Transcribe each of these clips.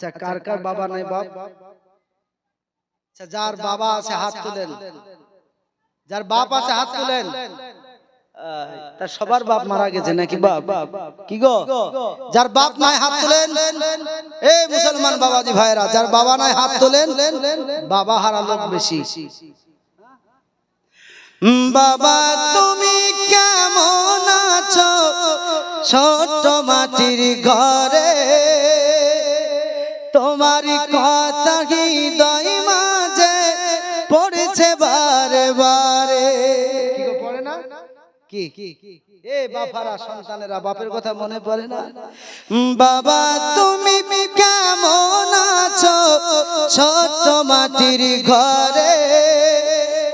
আচ্ছা কার কার বাবা নাই বাপ? আচ্ছা যার বাবা আছে হাত তুলেন। যার বাপ আছে হাত তুলেন। তার সবার বাপ মারা গেছে নাকি বাপ? কি গো? যার বাপ নাই হাত তুলেন। এ মুসলমান বাবাজি ভাইরা যার বাবা নাই হাত তোলেন বাবা হারা লোক বেশি। বাবা তুমি কেমন আছো? ছোট মাটির ঘরে তোমার কথা হৃদয় মাঝে পড়েছে বারে বারে। পড়ে না? কি? এ বাপারা সন্তানেরা বাপের কথা মনে পড়ে না? বাবা তুমি কেমন আছো? ছোট মাটির ঘরে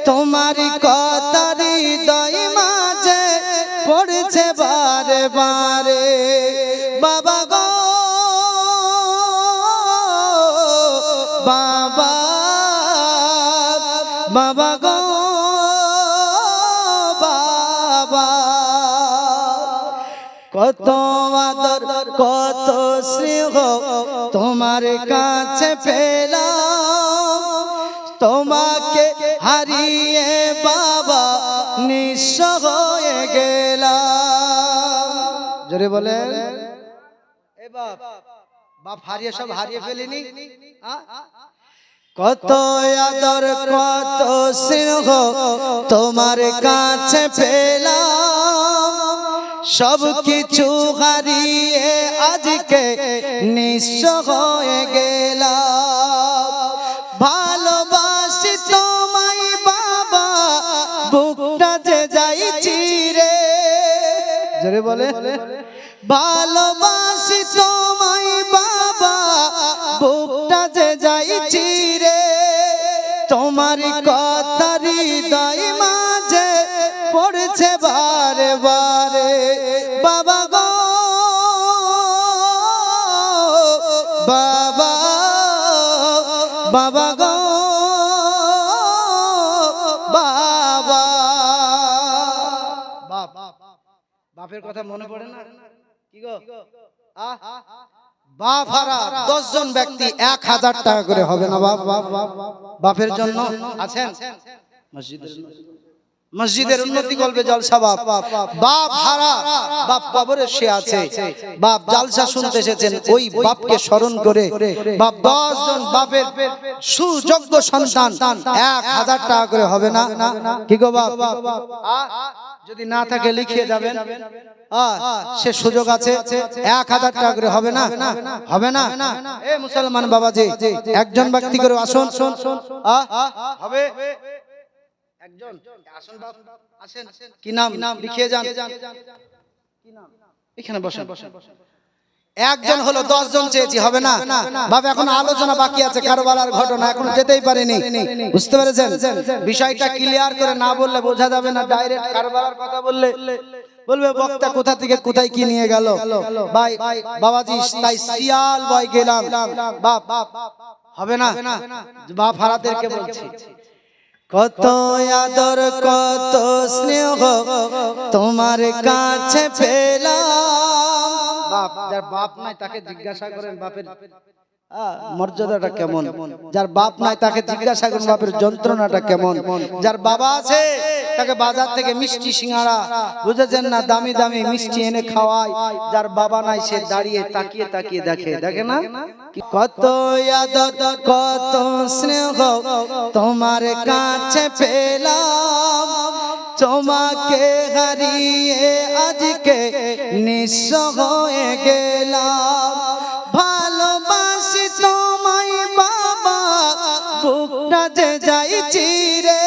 তোমার কথা হৃদয় মাঝে পড়েছে বারে বারে। বাবা গো, বাবা। কত আদর, কত স্নেহ তোমার কাছে পেলাম। তোমাকে হারিয়ে বাবা নিঃস্ব হয়ে গেলাম। জোরে বলে বাপ হারিয়ে সব হারিয়ে ফেলিনি? কত আদর কত স্নেহ তোমার কাছে পেলাম। সব কিছু হারিয়ে আজকে নিঃস্ব হয়ে গেলাম। ভালোবাসি তোমায় বাবা বুকটা যে যাইছি রে। জোরে বলে। ভালোবাসি তোমায় বুকটা যে যাইছি রে, তোমার কথা হৃদয় মাঝে পড়ছে বারে বারে। বাবা গো, বাবা বাবা গো, বাবা। বাপ, বাপের কথা মনে পড়ে না? কি গো? আহ বাপ হারা দশ জন ব্যক্তি এক হাজার টাকা করে হবে না, বাপ? বাপের জন্য আছেন? মসজিদের মসজিদের উন্নতি করবে জলসা, বাপ। বাপ হারা বাপ কবরে সে আছে। বাপ জালসা শুনতে এসেছেন, ওই বাপকে স্মরণ করে বাপ দশ জন বাপের সুযোগ্য সন্তান এক হাজার টাকা করে হবে না? কি গো বাপ? যদি না থাকে লিখিয়ে যাবেন সে সুযোগ আছে এক হাজার টাকা করে হবে না হবে না এ মুসলমান বাবাজি একজন ব্যক্তি করে আসুন। আ, হবে। একজন আসুন আসেন। কি নাম? লিখিয়ে যান। কি নাম এখানে বসেন। একজন হলো দশ জন চেয়েছি, হবে না? বাবা এখন আলোচনা বাকি আছে, কারবালার ঘটনা এখন যেতেই পারেনি। বুঝতে পেরেছেন? বিষয়টা ক্লিয়ার করে না বললে বোঝা যাবে না ডাইরেক্ট কারবালার কথা বললে। বলবে, বক্তা কোথা থেকে কোথায় কি নিয়ে গেল? ভাই, বাবাজি, তাই শিয়াল বয় গেলাম। বাপ, হবে না? বাপ, হারাদেরকে বলছি। কত আদর, কত স্নেহ তোমার কাছে পেলাম। বাপ, যার বাপ নাই তাকে জিজ্ঞাসা করেন বাপের মর্যাদাটা কেমন? যার বাপ নাই তাকে জিজ্ঞাসা করেন বাপের যন্ত্রণাটা কেমন? যার বাবা আছে, তাকে বাজার থেকে মিষ্টি সিঙ্গারা, বুঝেছেন না? দামি দামি মিষ্টি এনে খাওয়ায়। যার বাবা নাই, সে দাঁড়িয়ে তাকিয়ে তাকিয়ে দেখে দেখে না? কত কত স্নেহ তোমার কাছে পেলাম। তোমাকে হারিয়ে আজকে নিঃস্ব হয়ে গেলাম। ভালোবাসি তোমায় বাবা, বুকটা যে যাইছি রে।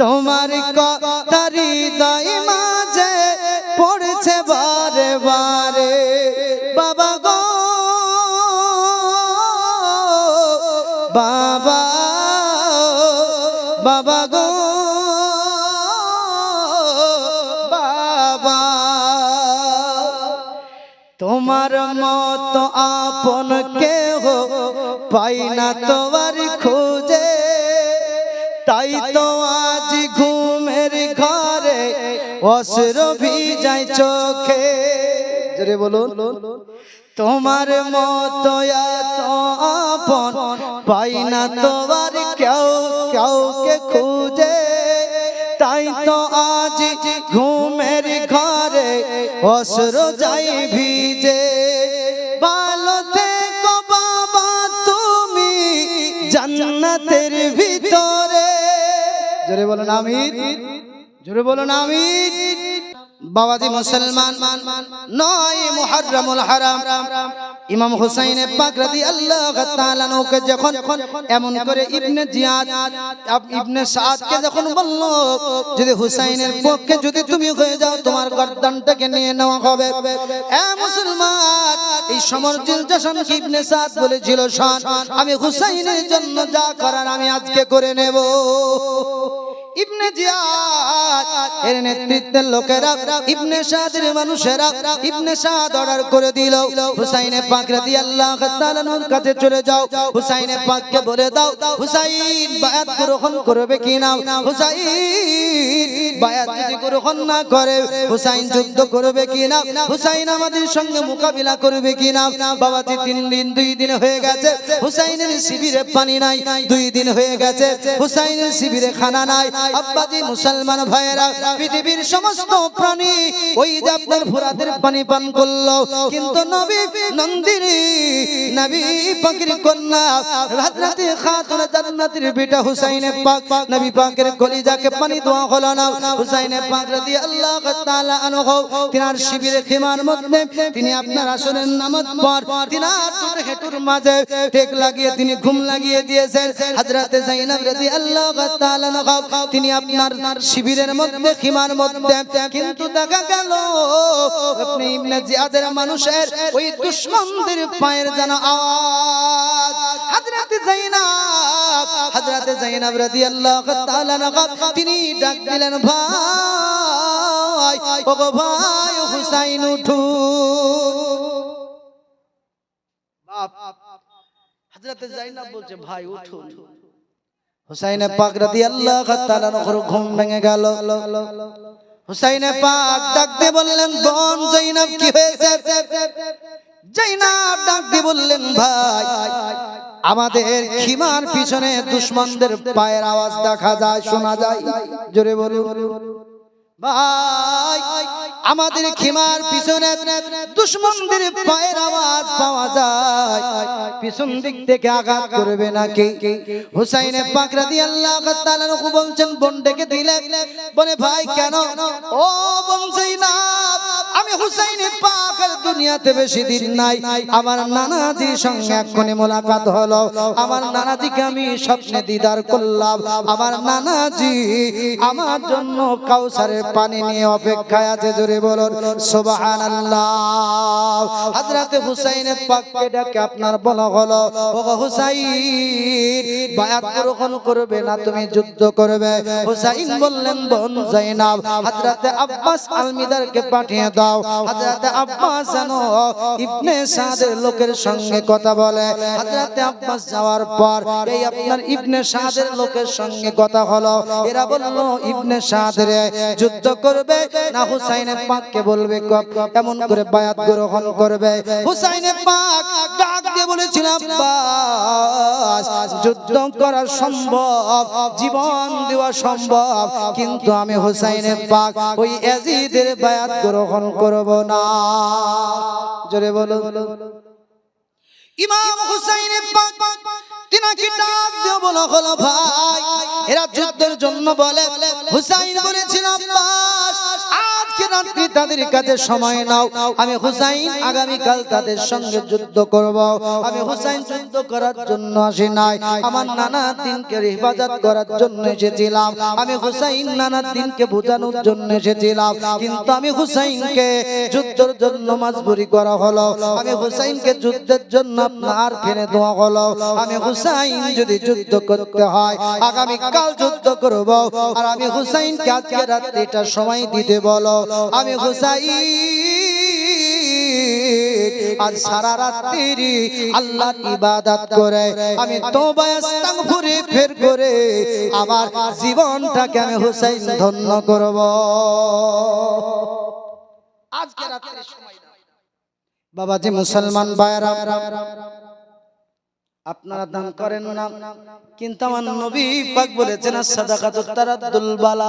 তোমার কথারি হৃদয় মাঝে পড়ছে বারে বারে। তোমার মত আপন কেহ পাই না তোমার খোঁজে। তাই তো আজ ঘুমের ঘরে অসর ভিজাই চোখে। জোরে বলুন। তোমার মত আপন পাই না তোমার কেউ, কাউকে খুঁজে। তাই তো আজ ঘরে অসর যাই ভিজে ভালো থেকো বাবা তুমি জান্নাতের ভিতরে। জোরে বলুন আমিন। জোরে বলুন আমিন। বাবাজি মুসলমান, নয় মুহররমুল হারাম। ইমাম হুসাইনে পাক রাদিয়াল্লাহু তাআলা নৌকে যখন এমন করে ইবনে জিয়াদ ইবনে সাদকে যখন বলল, যদি হুসাইনের পক্ষে যদি তুমি হয়ে যাও, তোমার গর্দানটাকে নিয়ে নেওয়া হবে। এ মুসলমান, এই সমরজিল জাসান ইবনে সাদ বলেছিল, শান, আমি হুসাইনের জন্য যা করার আমি আজকে করে নেব। ইবনে জিয়াদ, এর নেতৃত্বের লোকেরা ইবনে সাদের মানুষেরা ইবনে সাদ অর্ডার করে দিল, হুসাইনে পাক রাদিয়াল্লাহু তাআলার কাছে চলে যাও, হুসাইনে পাককে বলে দাও, হুসাইন বায়াত গ্রহণ করবে কি না? হুসাইন বায়াত যদি গ্রহণ না করে, হুসাইন যুদ্ধ করবে হুসাইন আমাদের সঙ্গে মোকাবিলা করবে তিন দিন, দুই দিন হয়ে গেছে, হুসাইনের শিবিরে পানি নাই, দুই দিন হয়ে গেছে, হুসাইনের শিবিরে খানা নাই আব্বাজি মুসলমান ভাইয়েরা, পৃথিবীর সমস্ত প্রাণী ওই যে আপনার ফুরাতের পানি পান করল। কিন্তু নবী নন্দিনী, নবী পাখির কন্যা হযরতে খাতুন জান্নাতের বেটা হুসাইনে পাক, নবী পাকের কলিজাকে পানি দেওয়া হলো না। হুসাইনে পাক রাদিয়াল্লাহু তাআলা আনহু, তিনার শিবিরে খিমার মধ্যে তিনি আপনার আসরের নামাজ পর তিনার দুটো হেঁটুর মাঝে টেক লাগিয়ে তিনি ঘুম লাগিয়ে দিয়েছেন। হযরতে যায়েনব রাদিয়াল্লাহু তাআলা আনহা তিনি আপনার শিবিরের মধ্যে, খিমার মধ্যে। কিন্তু দেখা গেল, আপনি ইবনে জিয়াদের মানুষের ওই দুশমনদের পায়ের যেন আওয়াজ। হযরতে যায়েনব হযরতে যায়েনব রাদিয়াল্লাহু তাআলা তিনি ডাক দিলেন, ভাই, ওগো ভাই, হুসাইন, উঠু। বাপ হযরতে যায়েনব বলছে, ভাই উঠুন হুসাইনে পাক রাদিয়াল্লাহু তাআলা নখর ঘুম ভেঙে গেল। হুসাইনে পাক ডাক দিয়ে বললেন, বোন জাইনাব কি হয়েছে? জাইনাব ডাক দিয়ে বললেন, ভাই, আমাদের খিমার পিছনে দুশমনদের পায়ের আওয়াজ দেখা যায়, শোনা যায়। জোরে বলুন। ভাই আমাদের খিমার পিছনে দুশ্মনদের পায়ের আওয়াজ পাওয়া যায়। পিছন দিক থেকে আঘাত করবে নাকি? হুসাইনে পাকরা দিয়ে আল্লাহ তাআলা বলছেন বোন ডেকে দিলে। বলে ভাই কেন? ও বলছেই জাইনাব আমি হুসাইনে পাকের দুনিয়াতে বেশি দিন নাই। আমার নানাজির সঙ্গে এক্ষুনি মোলাকাত হলো। আমার নানাজিকে আমি স্বপ্নে দিদার করলাম। আমার নানাজি আমার জন্য কাউসারের পানি নিয়ে অপেক্ষায় আছে, জোরে বলুন, সুবহানাল্লাহ। হযরতে হুসাইনের পাককে ডাকে আপনার বলা হলো ও হুসাইন, বায়াত গ্রহণ করবে না তুমি, যুদ্ধ করবে। হুসাইন বললেন, বোন জাইনাব হযরতে আব্বাস আলমিদারকে পাঠিয়ে দাও। হযরতে আব্বাস জানো, ইবনে সাদের লোকের সঙ্গে কথা বলে। হযরতে আব্বাস যাওয়ার পর এই আপনার ইবনে সাদের লোকের সঙ্গে কথা হলো। এরা বলল, ইবনে সাদের যুদ্ধ করবে না হুসাইনের পাককে বলবে ক- কেমন করে বায়াত গ্রহণ করবে। হুসাইনের পাক ডাক দিয়ে বলেছিল, আব্বাস, যুদ্ধ করা সম্ভব, জীবন দেওয়া সম্ভব। কিন্তু আমি হুসাইনের পাক ওই এজিদের বায়াত গ্রহণ করব না। জোরে বলো ইমাম হুসাইন তিনাকে ডাক দিও বলো, হলো ভাই, এরা যুদ্ধের জন্য বলে। হুসাইন বলেছিল, আব্বাস আজকে রাত্রি তাদের কাছে সময় নাও। আমি হুসাইন আগামীকাল তাদের সঙ্গে যুদ্ধ করব। আমি হুসাইন যুদ্ধ করার জন্য আসি নাই। আমার নানা দিনকে হেফাজত করার জন্য এসেছিলাম। আমি হুসাইন নানা দিনকে বোঝানোর জন্য এসেছিলাম। কিন্তু আমি হুসাইনকে যুদ্ধের জন্য মাজবুরি করা হলো। আমি হুসাইনকে যুদ্ধের জন্য আপনার ফেলে দেওয়া হলো। আমি হুসাইন যদি যুদ্ধ করতে হয় আগামী কাল যুদ্ধ করব। আর আমি হুসাইনকে আজকে রাত্রিটা সময় দিতে বলো। আমি হুসাইন আজ সারা রাত্রি আল্লাহর ইবাদত করে আমি তোবা আস্তাগফিরে ফের করে আমার জীবনটাকে আমি হুসাইন ধন্য করব আজকে রাত্রে সময়। বাবাজি মুসলমান ভাইরা আপনারা দান করেন না কিন্তু আমার নবী পাক বলেছেন সাদাকাতুত তারাদ্দুল বালা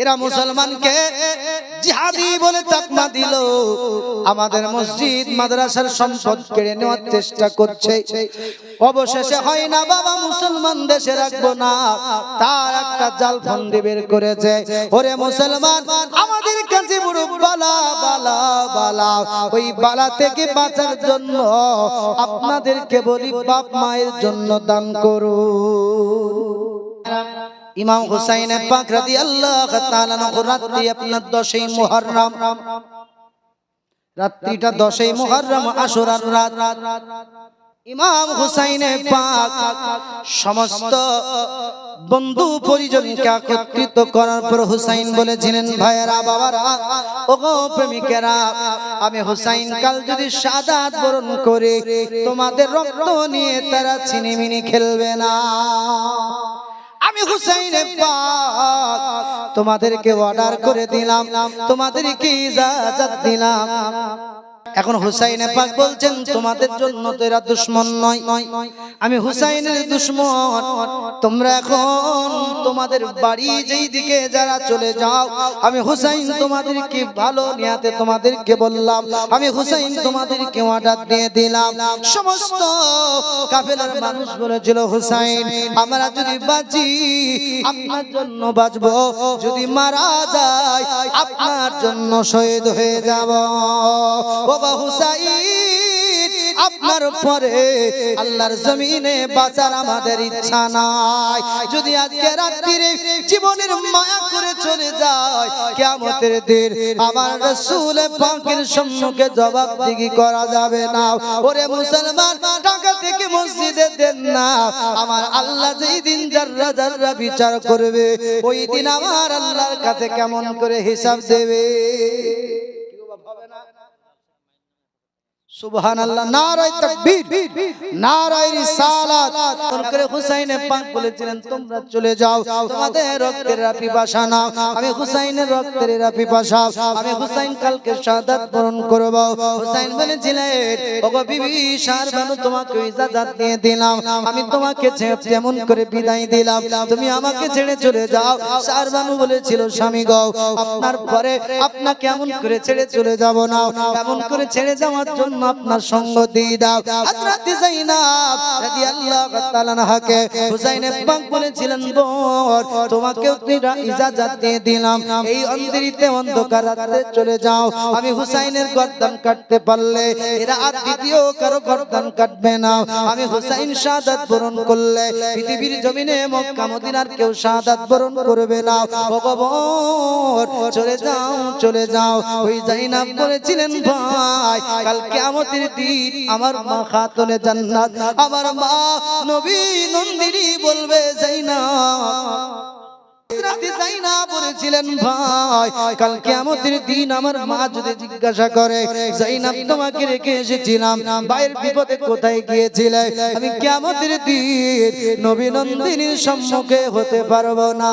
এরা মুসলমানকে জিহাদি বলে তাকমা দিল। আমাদের মসজিদ, মাদ্রাসার সম্পদ কেড়ে নেওয়ার চেষ্টা করছে। অবশেষে হয় না, বাবা, মুসলমান দেশে রাখব না। তার একটা জাল ফন্দি বের করেছে। ওরে মুসলমান আমাদের কাছে বালা বালা বালা, ওই বালা থেকে বাঁচার জন্য আপনাদেরকে বলি, বাপ মায়ের জন্য দান করুন। ইমাম হুসাইন পাক রাদিয়াল্লাহু তাআলা রাত্রি আপনার 10ই মুহররম। রাত্রিটা 10ই মুহররম আশুরার রাত। ইমাম হুসাইন পাক সমস্ত বন্ধু পরিজনকে একত্রিত করার পর হুসাইন বলেছিলেন ভাইয়েরা বাবারা ওগো প্রেমিকেরা আমি হুসাইন কাল যদি সাদাত বরণ করে তোমাদের রক্ত নিয়ে তারা ছিনিমিনি খেলবে না। আমি হুসাইনে পাক। তোমাদেরকে অর্ডার করে দিলাম। তোমাদেরকে ইজাজত দিলাম? এখন হুসাইনে পাক বলছেন তোমাদের জন্য তো এরা দুশ্মন নয়। আমি হুসাইনের দুশ্মন। তোমরা এখন তোমাদের বাড়ি যেই দিকে যারা চলে যাও আমি হুসাইন তোমাদেরকে ভালো নিয়াতে তোমাদেরকে বললাম। আমি হুসাইন তোমাদেরকে অর্ডার দিয়ে দিলাম। সমস্ত কাফেলার মানুষ বলেছিল হুসাইন আমরা যদি বাঁচি আপনার জন্য বাঁচবো। যদি মারা যায় আপনার জন্য শহীদ হয়ে যাব। বাবা হুসাইন, আপনার পরে আল্লাহর জমিনে বাঁচার আমাদের ইচ্ছা নাই। যদি আজকে রাত্রিরে জীবনের মায়া করে চলে যায়, কিয়ামতের দিন আমার রাসূল পাকের সম্মুখে জবাবদিহি করা যাবে না। ওরে মুসলমান টাকা থেকে মসজিদে দেন না। আমার আল্লাহ যেই দিন জাররা জাররা বিচার করবে, ওই দিন আমার আল্লাহর কাছে কেমন করে হিসাব দেবে? আমি তোমাকে যেমন করে বিদায় দিলাম, তুমি আমাকে ছেড়ে চলে যাও। শারবানু বলেছিল, স্বামী গো, আপনার পরে আপনাকে এমন করে ছেড়ে চলে যাব না, এমন করে ছেড়ে যাওয়ার জন্য আপনার সঙ্গ দিয়ে দাও। যায়নাব রাদিয়াল্লাহু তাআলা হুসাইন পাক বলেছিলেন দিয়ে দিলাম। এই অন্ধকার রাতে চলে যাও। আমি হুসাইনের গর্দান কাটতে পারলে এরা আর দ্বিতীয় কারও গর্দান কাটবে না। আমি হুসাইন শাহাদাত বরণ করলে পৃথিবীর জমিনে মক্কা, মদিনার কেউ শাহাদাত বরণ করবে না। ভগবান চলে যাও চলে যাও। ওই জাইনাব বলেছিলেন, ভাই কাল কিয়ামতের দিন আমার মা খাতুনে জান্নাত, আমার মা নবী নন্দিনী বলবে যাইনা বলেছিলেন, ভাই, কাল মা যদি জিজ্ঞাসা করে তোমাকে বিপদে কোথায় গিয়েছিলে? আমি কিয়ামতের দিন নবী সম্মুখে হতে পারব না।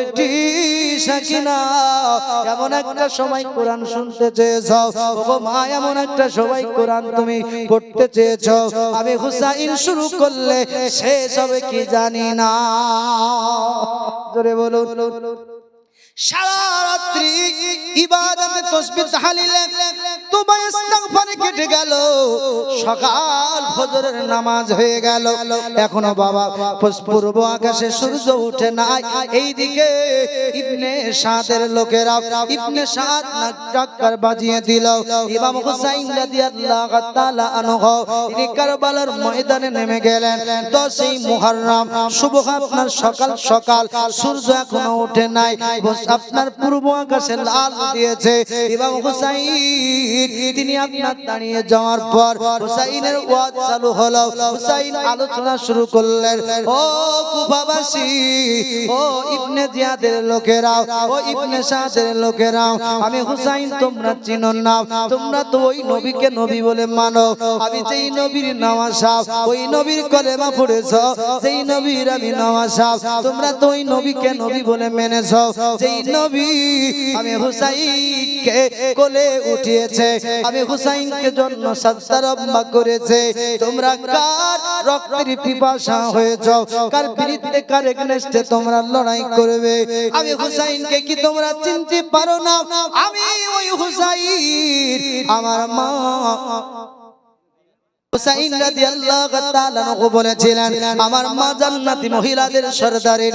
বেটি সাকিনা, এমন একটা সময় কোরআন শুনতে চেয়েছ? ও মা, এমন একটা সময় কোরআন তুমি পড়তে চেয়েছ? আমি হুসাইন শুরু করলে শেষ হবে কি জানি না। জোরে বলুন। কেটে গেল। সকাল ফজরের নামাজ হয়ে গেল। এখনও বাবা, পূর্ব আকাশে সূর্য নাই। ইবনে সাদের লোকেরা ইবনে সাদ বাজিয়ে দিল। ইমাম হুসাইন তাআলা আনহু কারবালার ময়দানে নেমে গেলেন। দশই মুহররম, শুভ আপনার সকাল সকাল। সূর্য এখনও ওঠে নাই। আপনার পূর্ব আকাশে লাল দিয়েছে। ইমাম হুসাইন, তিনি আপনার দাঁড়িয়ে যাওয়ার পর হুসাইনের ওয়াজ চালু হলো। হুসাইন আলোচনা শুরু করলেন, ও কুফাবাসী, ও ইবনে জিয়াদের লোকেরা, ও ইবনে সাদের লোকেরা, আমি হুসাইন তোমরা চিনো না। তোমরা তো ওই নবীকে নবী বলে মানো। আমি যেই নবীর নওয়াজা ওই নবীর কলেমা পড়েছ, যেই নবীর আমি নওয়াজা তোমরা তো ওই নবীকে নবী বলে মেনেছ। যেই নবী আমি হুসাইনকে কোলে উঠিয়েছে। আমি হুসাইনকে জন্য সাজদারম্বা করেছে। তোমরা কার রক্তের পিপাসা হয়ে কার বিরুদ্ধে, কার এগনেস্টে তোমরা লড়াই করবে? আমি হুসাইনকে কি তোমরা চিনতে পারো না? আমি ওই হুসাইন, আমার মা হুসাইন বলেছিলেন, আমার মা জান্নাতি মহিলাদের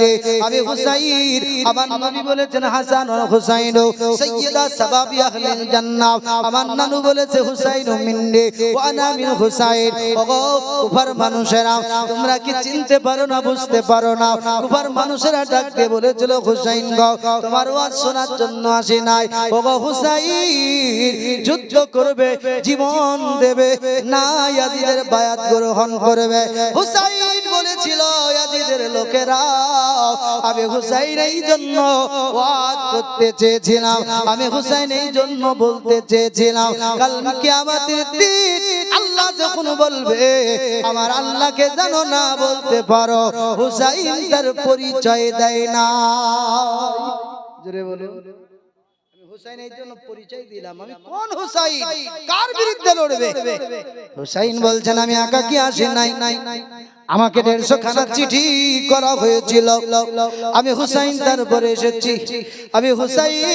রে। আমি হুসাইন, আমার নবী বলেছেন, হাসান হুসাইন, সাইয়্যিদা সাবাবি জান্নাহ। আমার নানু বলেছে, হুসাইন ওয়া আনা মিন হুসাইন। ওগো, কুফার মানুষেরা, তোমরা কি চিনতে পারো না, বুঝতে পারো না? কুফার মানুষেরা ডাক দিয়ে বলেছিল, হুসাইন গো, তোমার ওয়াজ শোনার জন্য আসি নাই। ওগো, হুসাইন যুদ্ধ করবে, জীবন দেবে না ইয়াজিদের বায়াত গ্রহণ করবে। হুসাইন বলেছিল, ইয়াজিদের লোকেরা, আমি হুসাইন এই জন্য ওয়াজ করতে চেয়েছিলাম। আমি হুসাইন এই জন্য বলতে চেয়েছিলাম, কাল কিয়ামতের দিন আল্লাহ যখন বলবে, আমার আল্লাহকে জানো না বলতে পারো, হুসাইন তার পরিচয় দেয় না জোরে বলুন। হুসাইন এই জন্য পরিচয় দিলাম। আমি কোন হুসাইন? কার বিরুদ্ধে লড়বে? হুসাইন বলছেন আমি একাকি আসি? নাই আমাকে দেড়শো খানা চিঠি করা হয়েছিল। আমি হুসাইন তারপরে এসেছি। আমি হুসাইন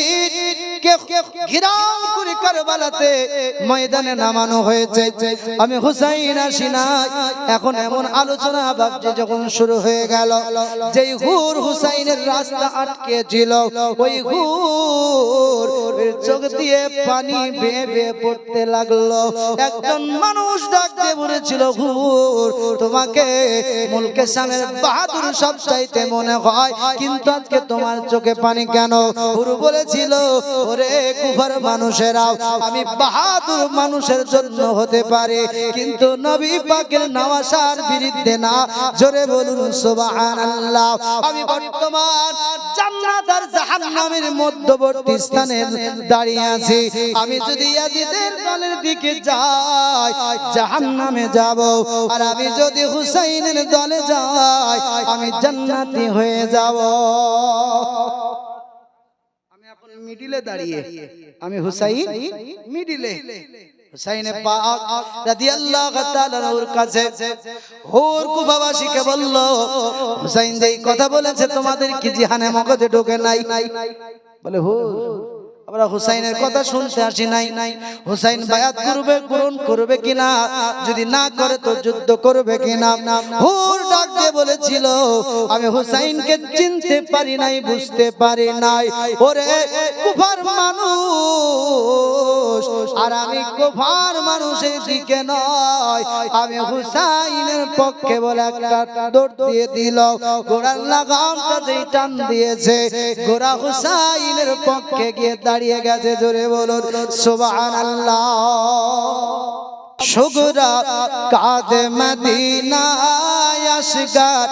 ঘিরাও করে কারবালাতে ময়দানে নামানো হয়েছে। আমি হুসাইন আসি এখন এমন আলোচনা ভাবছে যখন শুরু হয়ে গেল যেই হুর হুসাইনের রাস্তা আটকে ছিল ওই হুর চোখ দিয়ে পানি বেয়ে বেয়ে পড়তে লাগল। একজন মানুষ ডাকতে বলেছিল হুর তোমাকে মুলকে সামের বাহাদুর সব চাইতে মনে হয়। কিন্তু আজকে তোমার চোখে পানি কেন? হুর বলেছিল, ওরে কুফার মানুষেরা আমি বাহাদুর মানুষের জন্য হতে পারে। কিন্তু নবী পাকের নওয়াসার বিরুদ্ধে না। জোরে বলুন, সুবহানাল্লাহ। আমি বর্তমান জান্নাত আর জাহান্নামের মধ্যবর্তী স্থানে দাঁড়িয়ে আছি। আমি যদি ইয়াজিদের দলের দিকে যাই, জাহান্নামে যাব। আর আমি যদি হুসাইনের দলে যাই আমি জান্নাতি হয়ে যাব। আমি এখন মিডিলে দাঁড়িয়ে আমি হুসাইন মিডিলে। হুসাইনে পাক রাদিয়াল্লাহু তাআলা ওর কাছে হুর বলল হুসাইন যেই কথা বলেছে তোমাদের কি জিহানে মগজে ঢোকে নাই? বলে হুর। আমরা হুসাইনের কথা শুনতে আসি নাই। হুসাইন বায়াত করবে গ্রহণ করবে কিনা? যদি না করে তো যুদ্ধ করবে কিনা? হুর ডাক বলেছিল, আমি হুসাইনকে চিনতে পারি নাই, বুঝতে পারি নাই। ওরে কুফার মানুষ, আর আমি কুফার মানুষের দিকে নয়, আমি হুসাইনের পক্ষে বলে একটা দৌড় দিয়ে দিল। গোড়ার লাগামটা যেই টান দিয়েছে গোড়া হুসাইনের পক্ষে গিয়ে দাঁড়িয়ে গেছে, জোরে বলুন, সুবহানাল্লাহ। সুগরা কাদে মদিনায় আসগার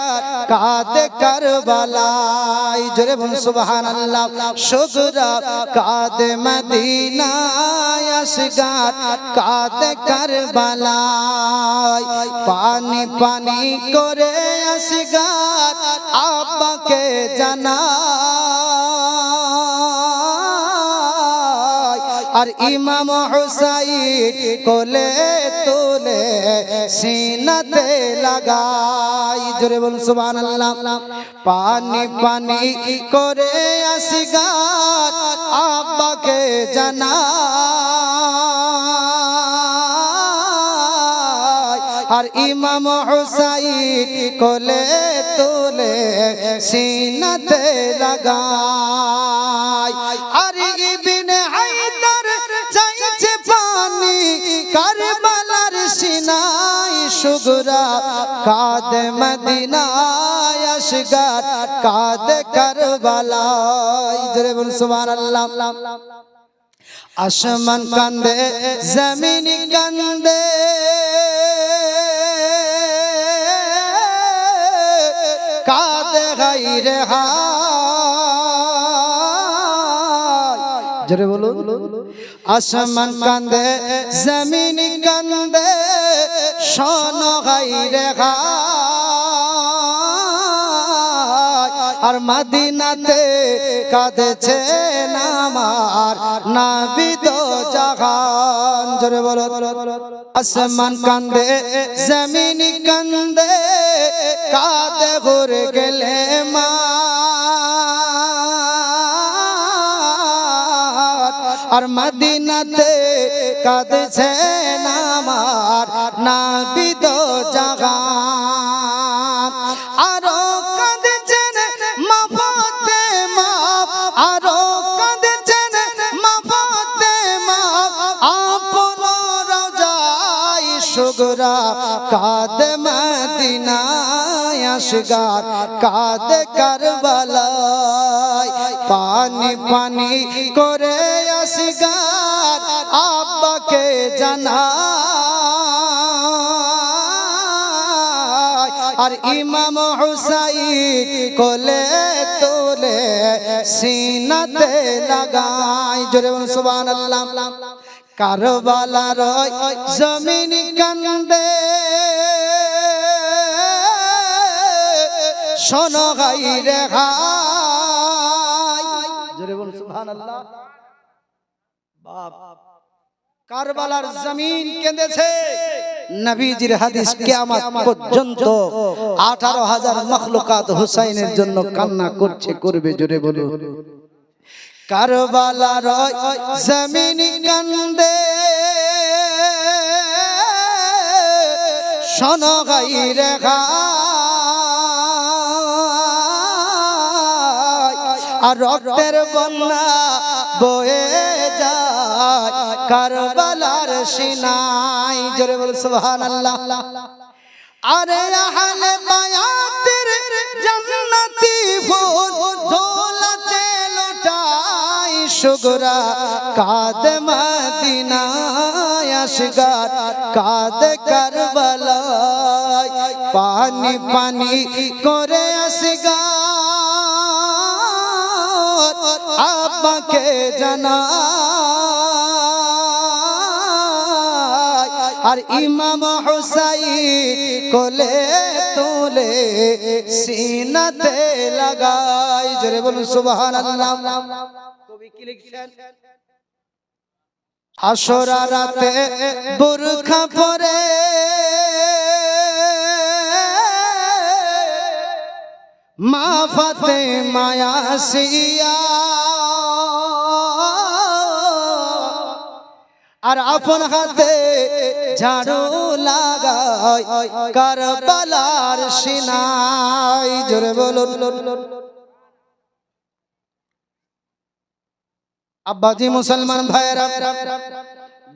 কাদে কারবালাই জোরে বলুন, সুবহানাল্লাহ। সুগরা কাদে মদিনায় আসগার কাদে কারবালাই পানি পানি করে আসগার আব্বাকে জানা আর ইমাম হুসাইন কোলে তুলে সিনাতে লাগাই। জোরে বল সুবহানাল্লাহ। পানি পানি করে আসগার আব্বাকে জানা আর ইমাম হুসাইন কোলে তুলে সিনাতে লাগাই। সুগরা, কাদে মদিনায় আসগার কাদে কারবালাই জোরে বল সুবহানাল্লাহ। আসমান কান্দে, জমিন কান্দে। কাদে গাইরে হায়। জোরে বলুন। আসমান কান্দে, জমিন কান্দে। শোন গাইরে আর মাদিনাতে কাঁদেছে আমার নাবিদ জাহান জোরে বলো। আসমান কান্দে, জমিন কান্দে, কাঁদে ঘুরে গেলে মা। আর মদিনাতে কাঁদছে আমার নাবিদ জাগান আরও কাঁদছেন মাফাতে মা আরও কাঁদছেন মাফাতে মা আপন রোজাই সুগরা, কাদ মদিনায় আসগার কাদ কারবালাই পানি পানি করে আসগার আব্বাকে জানা ইমাম হুসাইন কোলে তোলে সিনাতে লাগাই। জোরে বলুন, সুবহানাল্লাহ। কারবালার জমিন কান্দে। শোনো গাই রে হাই জোরে বলুন, সুবহানাল্লাহ। বাপ। কারবালার জমিন কেঁদেছে। নবীজির হাদিস কিয়ামত পর্যন্ত আঠারো হাজার মখলুকাত হুসাইনের জন্য কান্না করছে করবে জোরে বলুন। কারবালার জমিন কান্দে। শোন গাই। রেখা আর রক্তের বন্যা বয়ে কারবালার সিনাই। জোরে বল সুবহানাল্লাহ। আরে আহলে বায়াতের জান্নাতি ফুল দৌলতে লুটাই সুগরা। কাদ মদিনায় আসগার কাদ কারবালায় পানি পানি করে আসগার আব্বাকে জানা আর ইমাম হুসাইন কোলে তোলে সিনাতে লাগাই জোরে বলুন সুবহানাল্লাহ। কবি কি লিখছেন? আসরা রাতে বুরখা পরে মা ফাতে মায়া সিয়া আর আপন হাতে ঝাড়ু কারবালার সিনাই। জোরে বলুন। আব্বাজি মুসলমান ভাইরা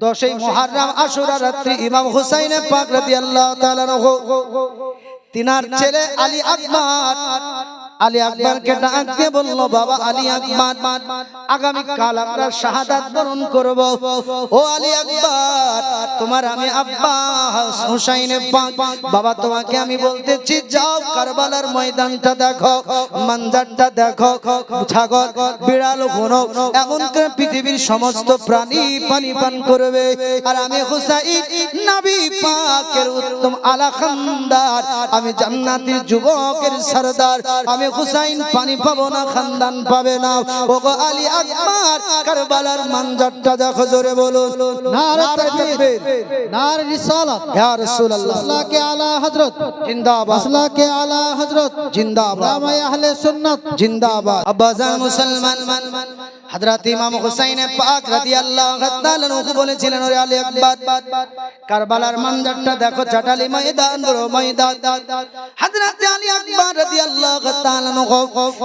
দশই মুহাররম আশুরা রাত্রি ইমাম হুসাইনের পাক আনহু, তিনার ছেলে আলী আকবর আলী আকবরকে ডাক দিয়ে বলল, বাবা আলী আকবর আগামী কাল আমরা শাহাদাত বরণ করব। ও আলী আকবর, তোমার আমি আব্বা হুসাইনে বাবা, তোমাকে আমি বলতেছি, যাও কারবালার ময়দানটা দেখো মানজারটা দেখো। ছাগল, বিড়াল ঘন এমন করে পৃথিবীর সমস্ত প্রাণী পানি পান করবে। আর আমি হুসাইন নবী পাকের উত্তম আলা খানদার আমি জান্নাতের যুবকের সরদার। আমি পাবে হুসাইন পানি পাবো না খানদান পাবে না। ওগো আলী আকবার কারবালার মানজারটা দেখো জোরে বলুন। নারে তাকবীর নারে রিসালাত। ইয়া রাসূলুল্লাহ। আসলাকে আলা হযরত। জিন্দাবাদ। আসলাকে আলা হযরত। জিন্দাবাদ। আমায় আহলে সুন্নাত। জিন্দাবাদ। আব্বাজান মুসলমান। হযরত ইমাম হুসাইন পাক রাদিয়াল্লাহু তাআলা নুকু বলেছিলেন ওরে আলী আকবার কারবালার মানজারটা দেখো চাটালি ময়দান বড় ময়দান। হযরত আলী আকবার রাদিয়াল্লাহু তাআলা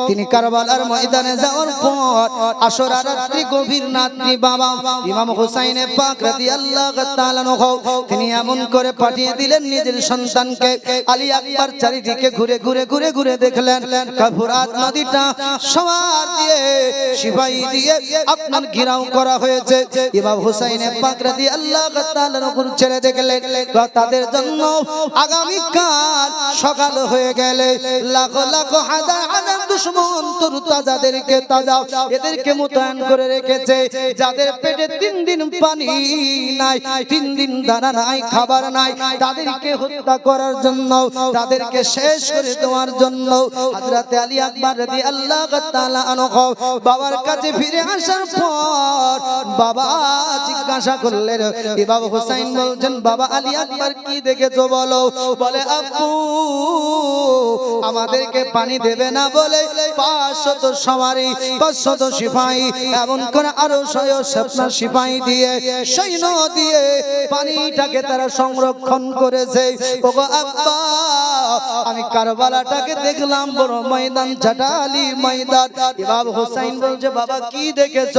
তিনি কারবালার ময়দানে যাওয়ার পর আসর রাত্রি গভীর রাত্রি বাবা, ইমাম হুসাইন পাক তাআলা নহু তিনি এমন করে পাঠিয়ে দিলেন নিজের সন্তানকে। আলী আকবর চারিদিকে ঘুরে ঘুরে ঘুরে ঘুরে দেখলেন, কাফুরাত নদীটা সবার দিয়ে দিয়ে আপনার ঘিরাও করা হয়েছে। ইমাম হুসাইন পাক তাআলার উপর ছেড়ে দেখলেন তাদের জন্য আগামী কাল সকাল হয়ে গেলে লাখ লাখ তাজাদেরকে তাজা এদেরকে মোতায়েন করে রেখেছে, যাদের পেটে তিন দিন পানি নাই, তিন দিন দানা নাই, খাবার নাই, তাদেরকে হত্যা করার জন্য, তাদেরকে শেষ করে দেওয়ার জন্য বাবার কাছে ফিরে আসার পর বাবা জিজ্ঞাসা করলেন ইমাম হুসাইন বলছেন, বাবা আলী আকবর কি দেখেছ বলো? বলে আব্বু আমাদেরকে পানি দেবে না বলে পাঁচশত সওয়ারি পাঁচশত সিপাহী, এমন করে আরও শয় স্বপ্ন সিপাহী দিয়ে সৈন্য দিয়ে পানিটাকে তারা সংরক্ষণ করেছে। ওগো আব্বা, আমি কারবালাটাকে দেখলাম, বড় ময়দান চাটালি ময়দান। ইমাম হুসাইন বলছে, বাবা, কি দেখেছ?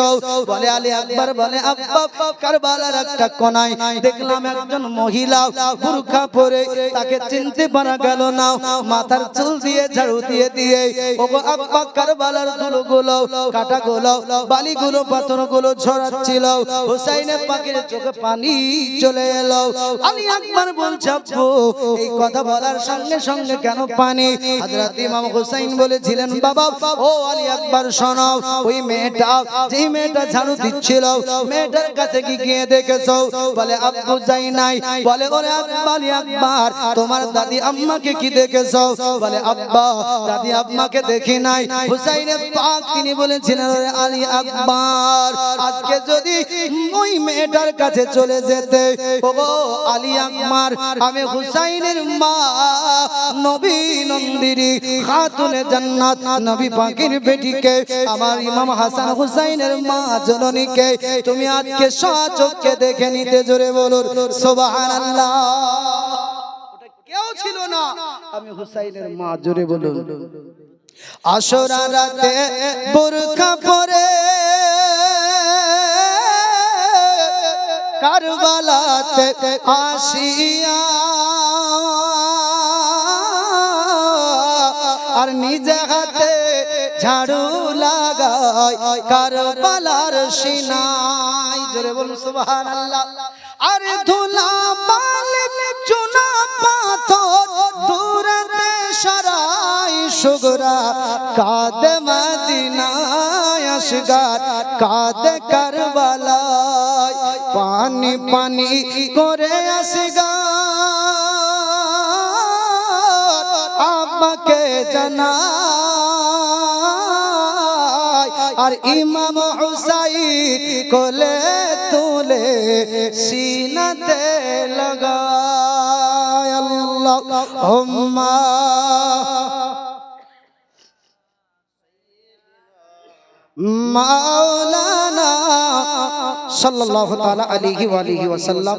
বলে, আলী আকবর বলে, আব্বা, কারবালার একটা কোনায় দেখলাম একজন মহিলা বুরখা পরে, তাকে চিনতে পারা গেল না। মাথার চুল দিয়ে ঝাড়ু দিয়ে দিয়ে ওগো আব্বা কারবালার ধুলোগুলো কাটাগুলো, বালিগুলো, পাথরগুলো ছড়াচ্ছিল হুসাইনের পাখির চোখে পানি চলে এলো। আলী আকবর বলছে, আব্বু, এই কথা বলার সঙ্গে সঙ্গে কেন পানি? হযরত ইমাম হুসাইন বলেছিলেন, বাবা, ও আলী আকবর, শোনো, ওই মেয়েটা, যেই মেয়েটা ঝাড়ু দিচ্ছিল, মেয়েটার কাছে কি গিয়ে দেখেছ? বলে, আব্বু, যাই নাই। বলে, ওরে আব্বা, আলী আকবর, তোমার দাদি আম্মাকে কি দেখেছ? বলে, আব্বা, দাদি আম্মাকে দেখি নাই। হুসাইনের পাক তিনি বলেছিলেন আলী আকবর, আজকে যদি ওই মেয়েটার কাছে চলে যেতে আলী আকবর, আমি হুসাইনের মা, নবী নন্দিনী, খাতুনে জান্নাত, নবী পাকের বেটিকে, আমার ইমাম হাসান হুসাইনের মা জননীকে, তুমি আজকে সচক্ষে দেখে নিতে জোরে বলুন ওটা কেউ ছিল না। আমি হুসাইনের মা জোরে বলুন। আসরা রাতে বোরখা পরে কারবালাতে আসিয়া আর নিজে হাতে ঝাড়ু লাগায় কারবালার সিনাই জোরে বলুন সুবহানাল্লাহ। আর ধুলা বালি চুনা পাথর দূরতে সরাই সুগরা। কাদে মদিনায় আসগার কাদে কারবালায়। পানি পানি করে আসগার আব্বাকে জানা আর ইমাম হুসাইন কোলে তুলে সিনাতে লাগায় আল্লাহ। হুম্মা। মাওলানা সাল্লাল্লাহু তাআলা আলাইহি ওয়া আলিহি ওয়াসাল্লাম।